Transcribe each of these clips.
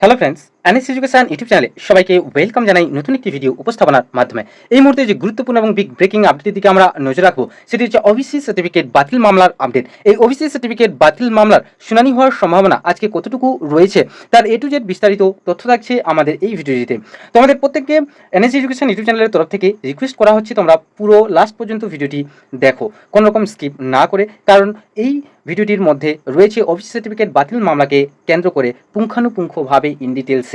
hello friends. Anis education YouTube চ্যানেলে সবাইকে welcome জানাই নতুন একটি ভিডিও উপস্থাপনার মাধ্যমে। এই মুহূর্তে যে গুরুত্বপূর্ণ এবং বিগ ব্রেকিং আপডেটের দিকে আমরা নজর রাখব, সেটি হচ্ছে ওবিসি সার্টিফিকেট বাতিল মামলার আপডেট এই ওবিসি সার্টিফিকেট বাতিল মামলার শুনানি হওয়ার সম্ভাবনা আজকে কতটুকু রয়েছে, তার এ টু জেড বিস্তারিত তথ্য থাকছে আমাদের এই ভিডিওটিতে তো আমাদের প্রত্যেককে এনএস এডুকেশন ইউটিউব চ্যানেলের তরফ থেকে রিকোয়েস্ট করা হচ্ছে, তোমরা পুরো লাস্ট পর্যন্ত ভিডিওটি দেখো। কোনো রকম স্কিপ না করে, কারণ এই ভিডিওটির মধ্যে রয়েছে অফিস সার্টিফিকেট বাতিল মামলাকে কেন্দ্র করে পুঙ্খানুপুঙ্খভাবে ইন ডিটেলসে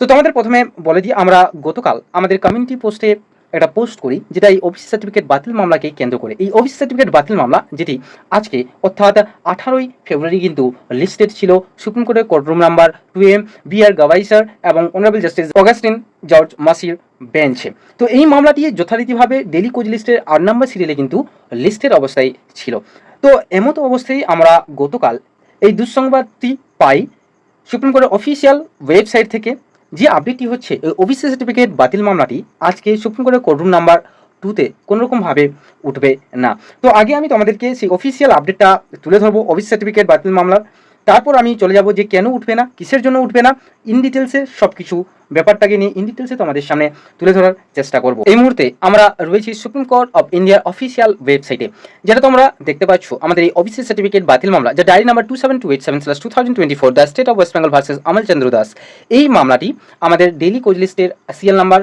তো তোমাদের প্রথমে বলে দিই, আমরা গতকাল আমাদের কমিউনিটি পোস্টে একটা পোস্ট করি যেটা এই অফিস সার্টিফিকেট বাতিল মামলাকে কেন্দ্র করে। এই অফিস সার্টিফিকেট বাতিল মামলা, যেটি আজকে অর্থাৎ আঠারোই ফেব্রুয়ারি কিন্তু লিস্টেড ছিল, সুপ্রিম কোর্টের courtroom number two M B R Gavai sir এবং অনারেবল জাস্টিস অগাস্টিন জর্জ মাসির বেঞ্চে তো এই মামলাটি যথারীতিভাবে ডেলি কোচ লিস্টের আট নম্বর সিরিয়ালে কিন্তু লিস্টের অবস্থায় ছিল। তো এমতো অবস্থায় আমরা গতকাল এই দুঃসংবাদটি পাই সুপ্রিম কোর্টের অফিসিয়াল ওয়েবসাইট থেকে যে আপডেটটি হচ্ছে ওই ওবিসি সার্টিফিকেট বাতিল মামলাটি আজকে সুপ্রিম কোর্টের কোর্টরুম নাম্বার টুতে কোনোরকমভাবে উঠবে না। তো আগে আমি তোমাদেরকে সেই অফিসিয়াল আপডেটটা তুলে ধরবো ওবিসি সার্টিফিকেট বাতিল মামলার। তারপর আমি চলে যাব যে কেন উঠবে না, কিসের জন্য উঠবে না ইন ডিটেলসে সব কিছু ব্যাপারটাকে নিয়ে ইন ডিটেলসে তোমাদের সামনে তুলে ধরার চেষ্টা করব। এই মুহূর্তে আমরা রয়েছি সুপ্রিম কোর্ট অফ ইন্ডিয়ার অফিসিয়াল ওয়েবসাইটে যেটা তোমরা দেখতে পাচ্ছ, আমাদের এই অফিসের সার্টিফিকেট বাতিল মামলা, যা diary number two seven two eight seven slash two thousand twenty four the state of West Bengal versus Amal Chandra Das এই মামলাটি আমাদের ডেইলি কোচ লিস্টের সিএল নাম্বার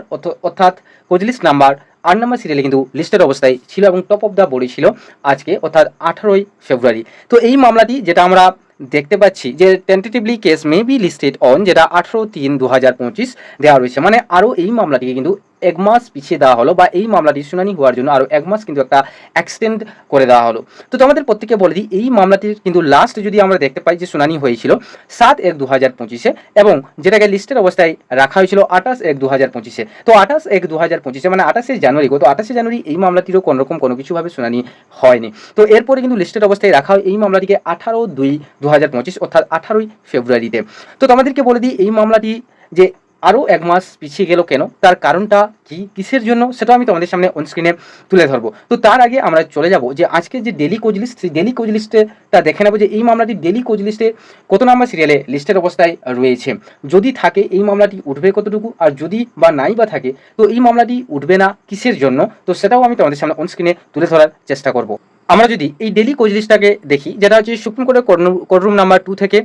অর্থাৎ কোচ লিস্ট নাম্বার আট নম্বর সিরিয়ালে কিন্তু লিস্টের অবস্থায় ছিল এবং টপ অফ দ্য বোর্ডে ছিল আজকে, অর্থাৎ আঠারোই ফেব্রুয়ারি। তো এই মামলাটি যেটা আমরা দেখতে পাচ্ছি যে tentatively case may be listed on যেটা আঠারো তিন দু হাজার পঁচিশ দেওয়া রয়েছে। মানে আরও এই মামলাটিকে কিন্তু এক মাস পিছিয়ে দেওয়া হলো বা এই মামলাটি শুনানি হওয়ার জন্য আরও এক মাস কিন্তু একটা এক্সটেন্ড করে দেওয়া হলো। তো তোমাদের প্রত্যেকে বলে দিই, এই মামলাটির কিন্তু লাস্ট যদি আমরা দেখতে পাই যে শুনানি হয়েছিল সাত এক দু হাজার পঁচিশে এবং যেটাকে লিস্টের অবস্থায় রাখা হয়েছিল আঠাশ এক দু হাজার পঁচিশে। তো আঠাশ এক দু হাজার পঁচিশে মানে আঠাশে জানুয়ারি, গত আঠাশে জানুয়ারি এই মামলাটিরও কোনোরকম কোনো কিছুভাবে শুনানি হয়নি। তো এরপরে কিন্তু লিস্টের অবস্থায় রাখা হয় এই মামলাটিকে আঠারো দুই দু হাজার পঁচিশ অর্থাৎ আঠারোই ফেব্রুয়ারিতে। তো তোমাদেরকে বলে দিই, এই মামলাটি যে আরও এক মাস পিছিয়ে গেল কেন? তার কারণটা কি? কিসের জন্য? সেটা আমি তোমাদের সামনে অনস্ক্রিনে তুলে ধরবো। তো তার আগে আমরা চলে যাব যে আজকে যে ডেলি কোচ লিস্ট সেই ডেলি কোচ লিস্টেটা দেখে নেব যে এই মামলাটি ডেলি কোচ লিস্টে কত নাম্বার সিরিয়ালে লিস্টের অবস্থায় রয়েছে। যদি থাকে, এই মামলাটি উঠবে কতটুকু? আর যদি বা নাই বা থাকে, তো এই মামলাটি উঠবে না কিসের জন্য? তো সেটাও আমি তোমাদের সামনে অনস্ক্রিনে তুলে ধরার চেষ্টা করব। আমরা যদি এই ডেলি কোচ লিস্টটাকে দেখি, যেটা হচ্ছে সুপ্রিম কোর্টের কোর্টরুম নাম্বার টু থেকে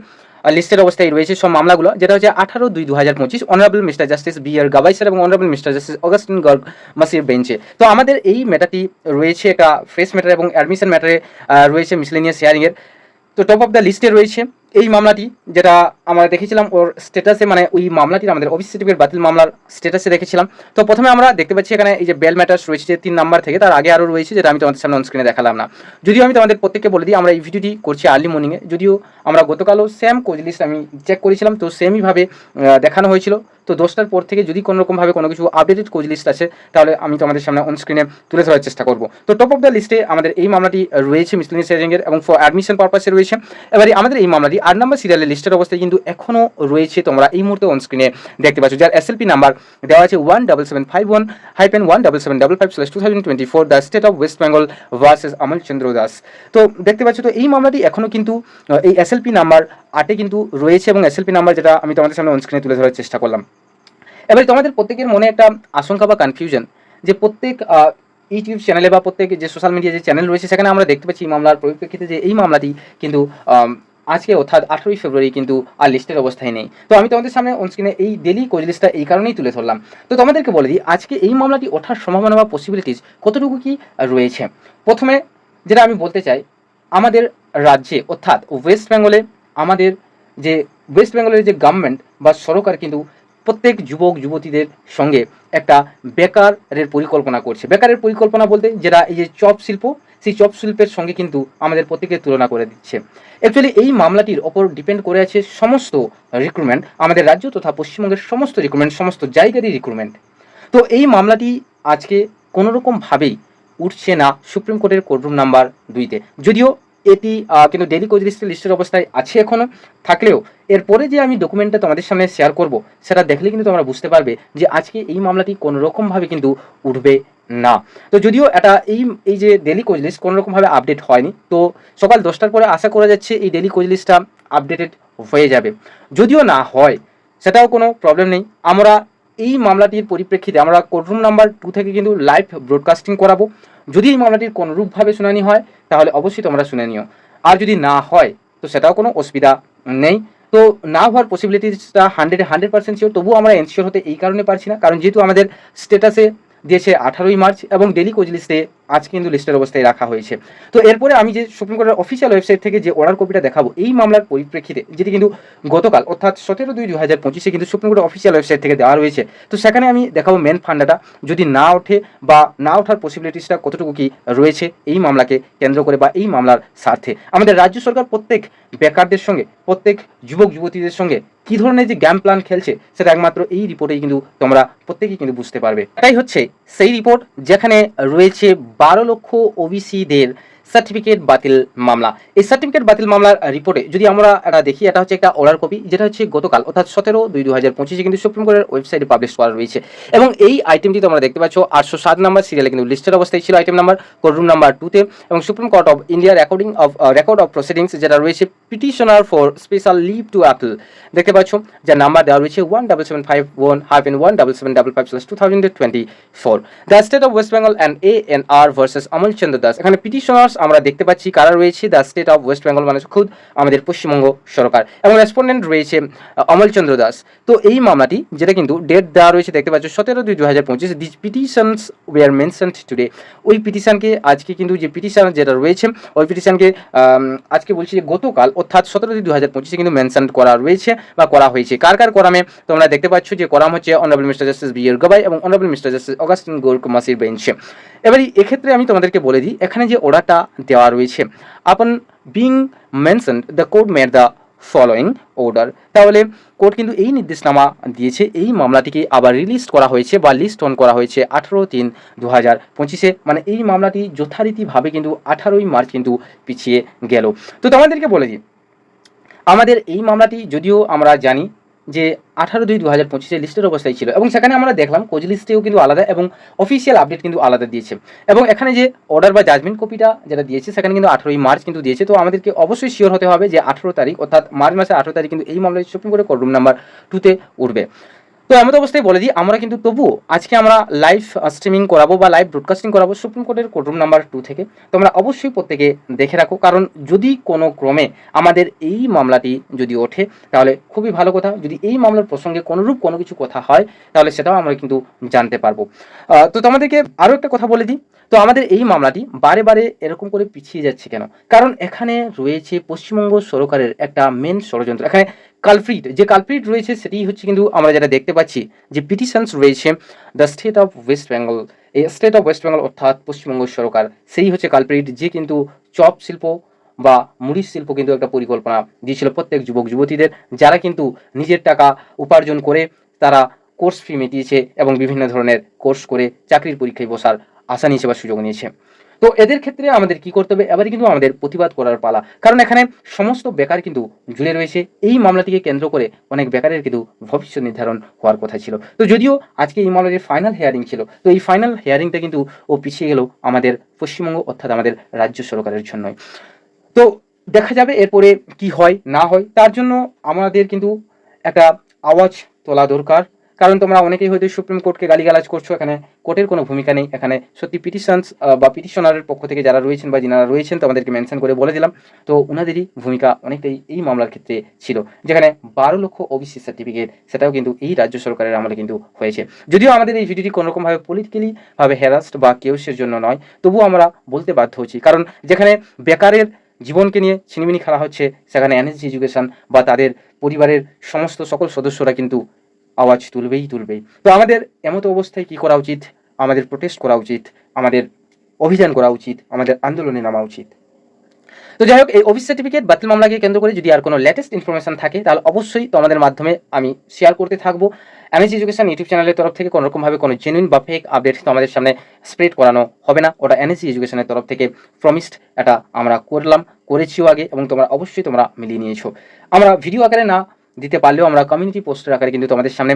লিস্টের অবস্থায় রয়েছে সব মামলাগুলো, যেটা হচ্ছে আঠারো দুই দু হাজার পঁচিশ honourable mister justice B R Gavai sir এবং অনারেবল মিস্টার জাস্টিস অগাস্টিন গর্গ মাসির বেঞ্চে তো আমাদের এই ম্যাটারটি রয়েছে একটা ফ্রেশ ম্যাটার এবং অ্যাডমিশন ম্যাটারে রয়েছে মিসলেনিয়াস শেয়ারিংয়ের তো টপ অফ দ্য লিস্টে রয়েছে এই মামলাটি, যেটা আমরা দেখেছিলাম ওর স্ট্যাটাসে মানে ওই মামলাটির আমাদের অফিস সার্টিফিকেট বাতিল মামলার স্ট্যাটাসে দেখেছিলাম। তো প্রথমে আমরা দেখতে পাচ্ছি এখানে এই যে বেল ম্যাটার্স রয়েছে যে তিন নাম্বার থেকে, তার আগে আরও রয়েছে যেটা আমি তোমাদের সামনে অনস্ক্রিনে দেখালাম না। যদিও আমি তোমাদের প্রত্যেককে বলে দিই, আমরা এই ভিডিওটি করছি আর্লি মর্নিংয়ে যদিও আমরা গতকালও সেম কোচ লিস্ট আমি চেক করেছিলাম, তো সেমইভাবে দেখানো হয়েছিল। তো দশটার পর থেকে যদি কোনো রকমভাবে কোনো কিছু আপডেটেড কোচ লিস্ট আছে তাহলে আমি তোমাদের সামনে অনস্ক্রিনে তুলে ধরার চেষ্টা করব। তো টপ অফ দ্য লিস্টে আমাদের এই মামলাটি রয়েছে মিসলিনিয়াস শেয়ারিংয়ের এবং ফর অ্যাডমিশন পারপাসে রয়েছে। এবারে আমাদের এই মামলাটি আট নম্বর সিরিয়ালের লিস্টের অবস্থায় কিন্তু এখনও রয়েছে তোমরা এই মুহূর্তে অন স্ক্রিনে দেখতে পাচ্ছ, যার এসএলপি নাম্বার দেওয়া আছে one double seven five one hyphen one double seven double five slash two thousand twenty four the state of West Bengal versus Amal Chandra Das তো দেখতে পাচ্ছ, তো এই মামলাটি এখনও কিন্তু এই এসএলপি নাম্বার আটে কিন্তু রয়েছে এবং এসএলপি নাম্বার যেটা আমি তোমাদের সামনে অন স্ক্রিনে তুলে ধরার চেষ্টা করলাম। এবারে তোমাদের প্রত্যেকের মনে একটা আশঙ্কা বা কনফিউশন যে প্রত্যেক ইউটিউব চ্যানেলে বা প্রত্যেক যে সোশ্যাল মিডিয়া যে চ্যানেল রয়েছে, সেখানে আমরা দেখতে পাচ্ছি এই মামলার পরিপ্রেক্ষিতে যে এই মামলাটি কিন্তু আজকে অর্থাৎ আঠেরোই ফেব্রুয়ারি কিন্তু আর লিস্টের অবস্থায় নেই। তো আমি তোমাদের সামনে অনস্ক্রিনে এই ডেলি কোচ লিস্টটা এই কারণেই তুলে ধরলাম। তো তোমাদেরকে বলে দিই, আজকে এই মামলাটি ওঠার সম্ভাবনা বা পসিবিলিটিস কতটুকু কি রয়েছে? প্রথমে যেটা আমি বলতে চাই, আমাদের রাজ্যে অর্থাৎ ওয়েস্ট বেঙ্গলে আমাদের যে ওয়েস্ট বেঙ্গলের যে গভর্নমেন্ট বা সরকার কিন্তু প্রত্যেক যুবক, যুবতীদের সঙ্গে একটা বেকারের পরিকল্পনা করছে। বেকারের পরিকল্পনা বলতে যেটা এই যে চপ শিল্প, সেই চপ শিল্পের সঙ্গে কিন্তু আমাদের প্রত্যেকের তুলনা করে দিচ্ছে। অ্যাকচুয়ালি এই মামলাটির ওপর ডিপেন্ড করে আছে সমস্ত রিক্রুটমেন্ট আমাদের রাজ্য তথা পশ্চিমবঙ্গের সমস্ত রিক্রুটমেন্ট সমস্ত জায়গারই রিক্রুটমেন্ট তো এই মামলাটি আজকে কোনোরকমভাবেই উঠছে না সুপ্রিম কোর্টের কোর্টরুম নাম্বার দুইতে। যদিও এটি কিন্তু ডেলি কোচ লিস্টের অবস্থায় আছে এখনও থাকলেও এরপরে যে আমি ডকুমেন্টটা তোমাদের সামনে শেয়ার করব, সেটা দেখলে কিন্তু তোমরা বুঝতে পারবে যে আজকে এই মামলাটি কোনো রকমভাবে কিন্তু উঠবে না। তো যদিও এটা এই এই যে ডেলি কোচ লিস্ট কোনো রকমভাবে আপডেট হয়নি, তো সকাল দশটার পরে আশা করা যাচ্ছে এই ডেলি কোচ লিস্টটা আপডেটেড হয়ে যাবে। যদিও না হয়, সেটাও কোনো প্রবলেম নেই। আমরা এই মামলাটির পরিপ্রেক্ষিতে আমরা কোর্টরুম নাম্বার টু থেকে কিন্তু লাইভ ব্রডকাস্টিং করাবো। যদি এই মামলাটির কোনোরূপভাবে শুনানি হয়, তাহলে অবশ্যই তোমরা শুনে নিও। আর যদি না হয়, তো সেটাও কোনো অসুবিধা নেই। তো না হওয়ার পসিবিলিটিসটা হান্ড্রেড হান্ড্রেড পার্সেন্ট শিওর তবুও আমরা এনশিওর হতে এই কারণে পারছি না। কারণ যেহেতু আমাদের স্টেটাসে দিয়েছে আঠারোই মার্চ এবং ডেলি কোচ লিস্টে আজ কিন্তু লিস্টের অবস্থায় রাখা হয়েছে। তো এরপরে আমি যে সুপ্রিম কোর্টের অফিসিয়াল ওয়েবসাইট থেকে যে অর্ডার কপিটা দেখাবো, এই মামলার পরিপ্রেক্ষিতে, যেটি কিন্তু গতকাল, অর্থাৎ সতেরো দুই দু হাজার পঁচিশে কিন্তু সুপ্রিম কোর্টের অফিসিয়াল ওয়েবসাইট থেকে দেওয়া রয়েছে। তো সেখানে আমি দেখাবো মেন ফান্ডাটা, যদি না ওঠে বা না ওঠার পসিবিলিটিসটা কতটুকু কি রয়েছে, এই মামলাকে কেন্দ্র করে বা এই মামলার স্বার্থে। আমাদের রাজ্য সরকার প্রত্যেক বেকারদের সঙ্গে, প্রত্যেক যুবক, যুবতীদের সঙ্গে কি ধরনের যে গ্যাম প্ল্যান খেলছে, সেটা একমাত্র এই রিপোর্টেই কিন্তু তোমরা প্রত্যেকেই কিন্তু বুঝতে পারবে। এটাই হচ্ছে সেই রিপোর্ট যেখানে রয়েছে বারো লক্ষ ওবিসিদের সার্টিফিকেট বাতিল মামলা। এই সার্টিফিকেট বাতিল মামলার রিপোর্টে যদি আমরা এটা দেখি, এটা হচ্ছে একটা অর্ডার কপি যেটা হচ্ছে গতকাল, অর্থাৎ সতেরো দুই দু হাজার পঁচিশে কিন্তু সুপ্রিম কোর্টের ওয়েবসাইটে পাবলিশ করা রয়েছে। এবং এই আইটেমটি তোমরা দেখতে পাচ্ছ, আটশো সাত নাম্বার সিরিয়ালে কিন্তু লিস্টের অবস্থায় ছিল আইটেম নাম্বার কোর্টরুম নাম্বার টুতে এবং supreme court of India recording of record of proceedings যেটা রয়েছে petitioner for special leave to appeal দেখতে পাচ্ছ, যার নাম্বার দেওয়া রয়েছে one double seven five one N one double seven double five two thousand twenty four the state of West Bengal and A N R versus Amal Chandra Das এখানে petitioners আমরা দেখতে পাচ্ছি কারা রয়েছে the state of West Bengal মানে খুদ আমাদের পশ্চিমবঙ্গ সরকার। এবং রেসপন্ডেন্ট রয়েছে অমলচন্দ্র দাস। তো এই মামলাটি, যেটা কিন্তু ডেট দেওয়া রয়েছে, দেখতে পাচ্ছ, সতেরো দুই দু হাজার পঁচিশ this petitions are mentioned today ওই পিটিশনকে আজকে কিন্তু যে পিটিশন যেটা রয়েছে, ওই পিটিশনকে আজকে বলছি যে গতকাল, অর্থাৎ সতেরো দুই দু হাজার পঁচিশে কিন্তু মেনশন করা রয়েছে বা করা হয়েছে। কার কার করামে, তোমরা দেখতে পাচ্ছ যে করাম হচ্ছে অনারেবল মিস্টার জাস্টিস বি এর গবাই এবং অনারেবল মিস্টার জাস্টিস অগাস্টিন গৌর কুমাসির বেঞ্চে এবারে এক্ষেত্রে আমি তোমাদেরকে বলে দিই, এখানে যে অর্ডারটা দেওয়া রয়েছে। Upon being mention the court made the following order তাহলে কোর্ট কিন্তু এই নির্দেশনামা দিয়েছে, এই মামলাটিকে আবার রিলিজ করা হয়েছে বা লিস্ট অন করা হয়েছে আঠারো তিন দু হাজার পঁচিশে। মানে এই মামলাটি যথারীতিভাবে কিন্তু আঠারোই মার্চ কিন্তু পিছিয়ে গেল। তো তোমাদেরকে বলে দিই, আমাদের এই মামলাটি যদিও আমরা জানি যে আঠারো দুই দু হাজার পঁচিশে লিস্টের অবস্থায় ছিল। এবং সেখানে আমরা দেখলাম কোচ লিস্টেও কিন্তু আলাদা এবং অফিসিয়াল আপডেট কিন্তু আলাদা দিয়েছে। এবং এখানে যে অর্ডার বা জাজমেন্ট কপিটা যেটা দিয়েছে, সেখানে কিন্তু আঠারোই মার্চ কিন্তু দিয়েছে। তো আমাদেরকে অবশ্যই শিওর হতে হবে যে আঠারো তারিখ, অর্থাৎ মার্চ মাসের আঠারো তারিখ কিন্তু এই মামলায় সুপ্রিম কোর্টের কোর্ট রুম নাম্বার টুতে উঠবে। তো এমন অবস্থায় বলে দিই, আমরা কিন্তু তবুও আজকে আমরা লাইভ স্ট্রিমিং করাবো বা লাইভ ব্রডকাস্টিং করাবো সুপ্রিম কোর্টের কোর্টরুম নাম্বার টু থেকে। তোমরা অবশ্যই প্রত্যেকে দেখে রাখো, কারণ যদি কোনো ক্রমে আমাদের এই মামলাটি যদি ওঠে, তাহলে খুবই ভালো কথা। যদি এই মামলার প্রসঙ্গে কোনোরূপ কোনো কিছু কথা হয়, তাহলে সেটাও আমরা কিন্তু জানতে পারব। তো তোমাদেরকে আরও একটা কথা বলে দিই, তো আমাদের এই মামলাটি বারে বারে এরকম করে পিছিয়ে যাচ্ছে কেন? কারণ এখানে রয়েছে পশ্চিমবঙ্গ সরকারের একটা মেন ষড়যন্ত্র। এখানে কালপ্রিট, যে কালপ্রিট রয়েছে সেটি হচ্ছে কিন্তু আমরা যেটা দেখতে পাচ্ছি যে পিটিশনস রয়েছে the state of West Bengal এই স্টেট অফ ওয়েস্ট বেঙ্গল অর্থাৎ পশ্চিমবঙ্গ সরকার, সেই হচ্ছে কালপ্রিট, যে কিন্তু চপ শিল্প বা মুড়ির শিল্প কিন্তু একটা পরিকল্পনা দিয়েছিল প্রত্যেক যুবক যুবতীদের, যারা কিন্তু নিজের টাকা উপার্জন করে তারা কোর্স ফি মিটিয়েছে এবং বিভিন্ন ধরনের কোর্স করে চাকরির পরীক্ষায় বসার আশা নিয়েছে বা সুযোগ নিয়েছে। তো এদের ক্ষেত্রে আমাদের কি করতে হবে? এবারে কিন্তু আমাদের প্রতিবাদ করার পালা। কারণ এখানে সমস্ত বেকার কিন্তু জুড়ে রয়েছে। এই মামলাটিকে কেন্দ্র করে অনেক বেকারের কিন্তু ভবিষ্যৎ নির্ধারণ হওয়ার কথা ছিল। তো যদিও আজকে এই মামলার ফাইনাল হেয়ারিং ছিল, তো এই ফাইনাল হেয়ারিংটা কিন্তু ও পিছিয়ে গেল আমাদের পশ্চিমবঙ্গ অর্থাৎ আমাদের রাজ্য সরকারের জন্যই। তো দেখা যাবে এরপরে কি হয়, না হয়, তার জন্য আমাদের কিন্তু একটা আওয়াজ তোলা দরকার। কারণ তোমরা অনেকেই হয়তো সুপ্রিম কোর্টকে গালিগালাজ করছ, এখানে কোর্টের কোনো ভূমিকা নেই। এখানে সত্যি পিটিশনস বা পিটিশনারের পক্ষ থেকে যারা রয়েছেন বা যারা রয়েছেন, তোমাদেরকে মেনশন করে বলে দিলাম। তো ওনাদেরই ভূমিকা অনেকটাই এই মামলার ক্ষেত্রে ছিল, যেখানে বারো লক্ষ ওবিসি সার্টিফিকেট সেটাও কিন্তু এই রাজ্য সরকারের আমলে কিন্তু হয়েছে। যদিও আমাদের এই ভিডিওটি কোনোরকমভাবে পলিটিক্যালি ভাবে হ্যারাস্ট বা কেউসের জন্য নয়, তবুও আমরা বলতে বাধ্য হচ্ছি। কারণ যেখানে বেকারের জীবনকে নিয়ে ছিনিমিনি খেলা হচ্ছে, সেখানে এনএসজি এডুকেশন বা তাদের পরিবারের সমস্ত সকল সদস্যরা কিন্তু আওয়াজ তুলবেই তুলবেই। তো আমাদের এমতো অবস্থায় কি করা উচিত? আমাদের প্রোটেস্ট করা উচিত, আমাদের অভিযান করা উচিত, আমাদের আন্দোলনে নামা উচিত। তো যাই হোক, এই অফিস সার্টিফিকেট বাতিল মামলাকে কেন্দ্র করে যদি আর কোনো লেটেস্ট ইনফরমেশন থাকে, তাহলে অবশ্যই তোমাদের মাধ্যমে আমি শেয়ার করতে থাকব। এমএস এডুকেশন ইউটিউব চ্যানেলের তরফ থেকে কোনো রকমভাবে কোনো জেনুইন বা ফেক আপডেট তোমাদের সামনে স্প্রেড করানো হবে না। ওটা এনএসি এডুকেশনের তরফ থেকে প্রমিসড এটা আমরা করলাম, করেছিও আগে এবং তোমরা অবশ্যই তোমরা মিলিয়ে নিয়েছো। আমরা ভিডিও আকারে না দিতে পারলেও আমরা কমিউনিটি পোস্টের আকারে কিন্তু তোমাদের সামনে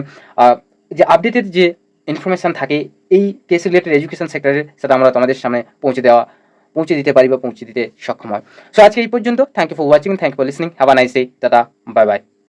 যে আপডেটেড যে ইনফরমেশান থাকে, এই কেস রিলেটেড এডুকেশন সেক্টরের সেটা আমরা তোমাদের সামনে পৌঁছে দেওয়া, পৌঁছে দিতে পারি বা পৌঁছে দিতে সক্ষম হয়। সো আজকে এই পর্যন্ত thank you for watching thank you for listening have a nice day দাদা বাই বাই